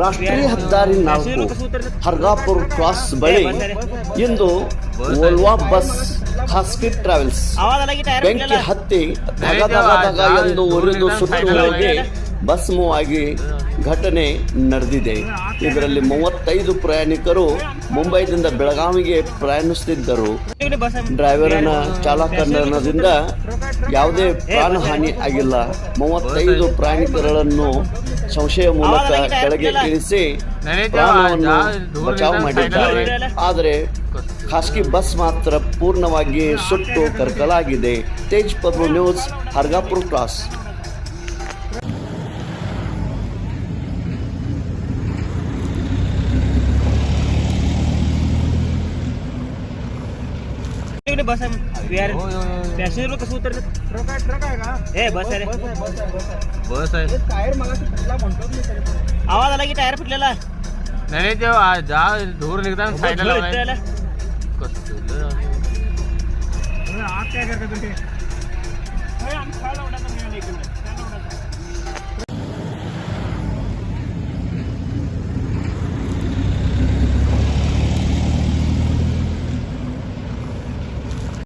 ರಾಷ್ಟ್ರೀಯ ಹೆದ್ದಾರಿ ನಾಲ್ಕು ಹರ್ಗಾಪುರ್ ಕ್ರಾಸ್ ಬಳಿ ಇಂದು ಓಲ್ವಾ ಬಸ್ ಖಾಸಗಿ ಟ್ರಾವೆಲ್ಸ್. ಬೆಂಕಿ ಹತ್ತಿ ಧಗ ಧಗ ಧಗ ಎಂದು ಉರಿದು ಸುಟ್ಟು ಹೋಗಿ ಬಸ್ ಮೂವ್ ಆಗಿ ಘಟನೆ ನಡೆದಿದೆ. ಇದರಲ್ಲಿ ಮೂವತ್ತೈದು ಪ್ರಯಾಣಿಕರು ಮುಂಬೈದಿಂದ ಬೆಳಗಾವಿಗೆ ಪ್ರಯಾಣಿಸುತ್ತಿದ್ದರು. ಡ್ರೈವರ್ನ ಚಾಲಕನದಿಂದ ಯಾವುದೇ ಪ್ರಾಣಹಾನಿ ಆಗಿಲ್ಲ. ಮೂವತ್ತೈದು ಪ್ರಯಾಣಿಕರನ್ನು ಸಂಶಯ ಮೂಲಕ ಕೆಳಗೆ ಇಳಿಸಿ ಪ್ರಾಣವನ್ನು ಬಚಾವ್ ಮಾಡಿದ್ದಾರೆ. ಆದರೆ ಖಾಸಗಿ ಬಸ್ ಮಾತ್ರ ಪೂರ್ಣವಾಗಿ ಸುಟ್ಟು ಕರ್ಕಲಾಗಿದೆ. ತೇಜ್ ಪರ್ವ ನ್ಯೂಸ್, ಹರ್ಗಾಪುರ್ ಕ್ರಾಸ್. बस आहे बिहार पॅसेंजर कसं उतरतात ट्रक आहे ट्रक आहे का ए बस आहे रे बस आहे बस आहे बस आहे बस आहे टायर मगाशी फुटला म्हणतो मी तरी पण. आवाज़ आला की टायर फुटलेला नाही ते आ- जा धूर निघताना साईडला धूर लावायचं. इथं आला. कसलं. अरे, आग काय करता तुम्ही अरे, आम्ही खायला नाही.